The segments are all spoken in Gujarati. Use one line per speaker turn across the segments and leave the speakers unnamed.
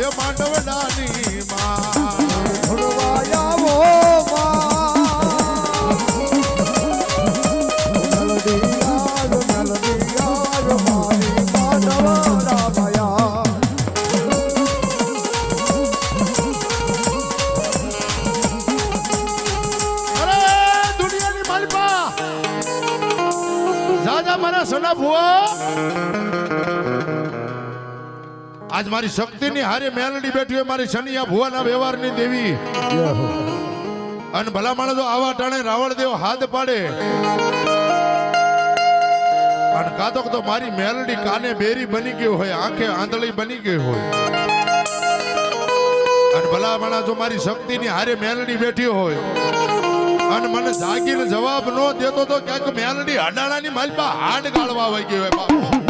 એ માંડવડાની માં જાજા મારા સના ભુવા. આજ મારી શક્તિની હારે મેલડી બેઠી હોય, મારી શનિયા ભુવાના વ્યવહારની દેવી. અને ભલા માણસો આવા ટાણે રાવણ દેવ હાથ પાડે. અને કાતો તો મારી મેલડી કાને બેરી બની ગઈ હોય, આંખે આંધળી બની ગઈ હોય. અને ભલા માણસો મારી શક્તિની હારે મેલડી બેઠી હોય. અને મને જાગીને જવાબ નો દેતો તો ક્યાંક મેલડી હડાણાની માલપા હાડ ગાળવા વઈ ગઈ હોય, બાપુ.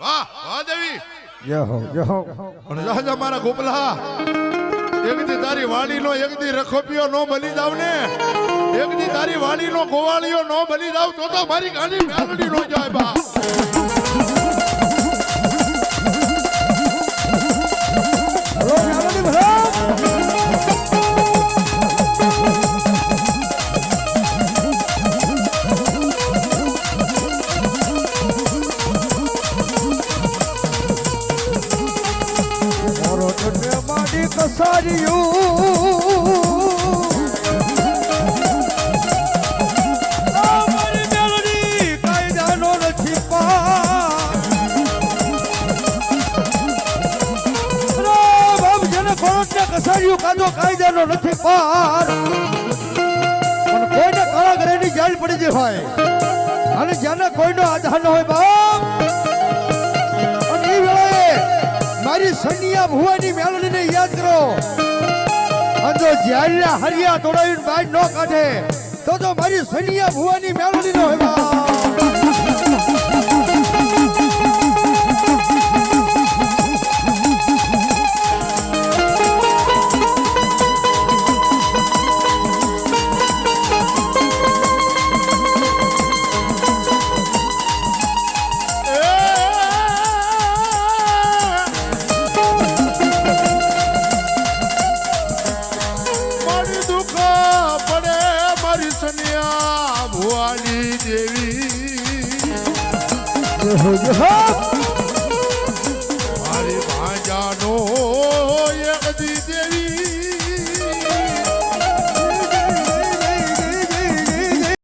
વાહ વાહ દેવી.
જય હો જય હો.
અને રાજા મારા ગોપલા એક દી તારી વાડીનો એક દી રખોપીઓ નો બની જાવ ને. એક દી તારી વાડીનો ગોવાળિયો નો બની જાવ તો તો મારી ગાડી મેલડી નો જાય બા.
હલો કસારિયું આ મારી કાયદાનો નથી પાર પણ કોઈને કાળાગરેની જાળ પડી હોય અને જેને કોઈનો આધાર ન હોય બાપ સનિયા ભુવાની મેળવીને યાદ કરો. અંજો જ્યારે હરિયા તોડાવીને બાજ ન કાઢે, તો તો મારી સનિયા ભુવાની મેળવી ન
મારી દેવી મારી ભાજાનો યગદી દેવી